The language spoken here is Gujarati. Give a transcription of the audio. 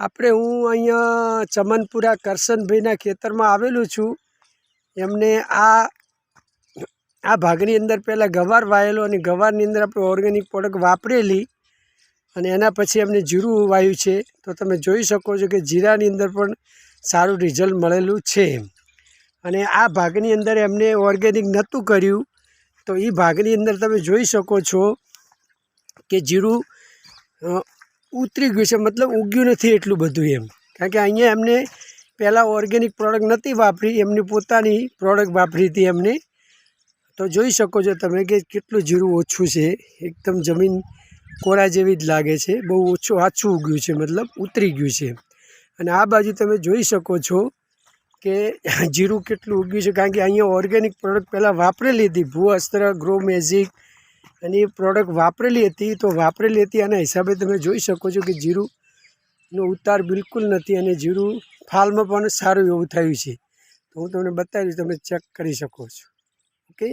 આપણે હું અહીંયા ચમનપુરા કરશનભાઈના ખેતરમાં આવેલું છું. એમને આ આ ભાગની અંદર પહેલાં ગવાર વાયેલો અને ગવારની અંદર આપણે ઓર્ગેનિક પ્રોડક્ટ વાપરેલી અને એના પછી એમને જીરું વાયું છે. તો તમે જોઈ શકો છો કે જીરાની અંદર પણ સારું રિઝલ્ટ મળેલું છે. અને આ ભાગની અંદર એમને ઓર્ગેનિક નહોતું કર્યું. તો એ ભાગની અંદર તમે જોઈ શકો છો કે જીરું ઉતરી ગયું છે. મતલબ ઉગ્યું નથી એટલું બધું એમ. કારણ કે અહીંયા એમને પહેલાં ઓર્ગેનિક પ્રોડક્ટ નથી વાપરી, એમની પોતાની પ્રોડક્ટ વાપરી હતી એમને. તો જોઈ શકો છો તમે કે કેટલું જીરું ઓછું છે. એકદમ જમીન કોરા જેવી જ લાગે છે. બહુ ઓછું આછું ઉગ્યું છે, મતલબ ઉતરી ગયું છે. અને આ બાજુ તમે જોઈ શકો છો કે જીરું કેટલું ઉગ્યું છે. કારણ કે અહીંયા ઓર્ગેનિક પ્રોડક્ટ પહેલાં વાપરેલી હતી. ભૂ અસ્ત્ર, ગ્રો મેજિક અને એ પ્રોડક્ટ વાપરેલી હતી તો વાપરેલી હતી આના હિસાબે તમે જોઈ શકો છો કે જીરુંનો ઉતાર બિલકુલ નથી અને જીરું ફાલમાં પણ સારું એવું થયું છે. તો હું તમને બતાવીશ, તમે ચેક કરી શકો છો. ઓકે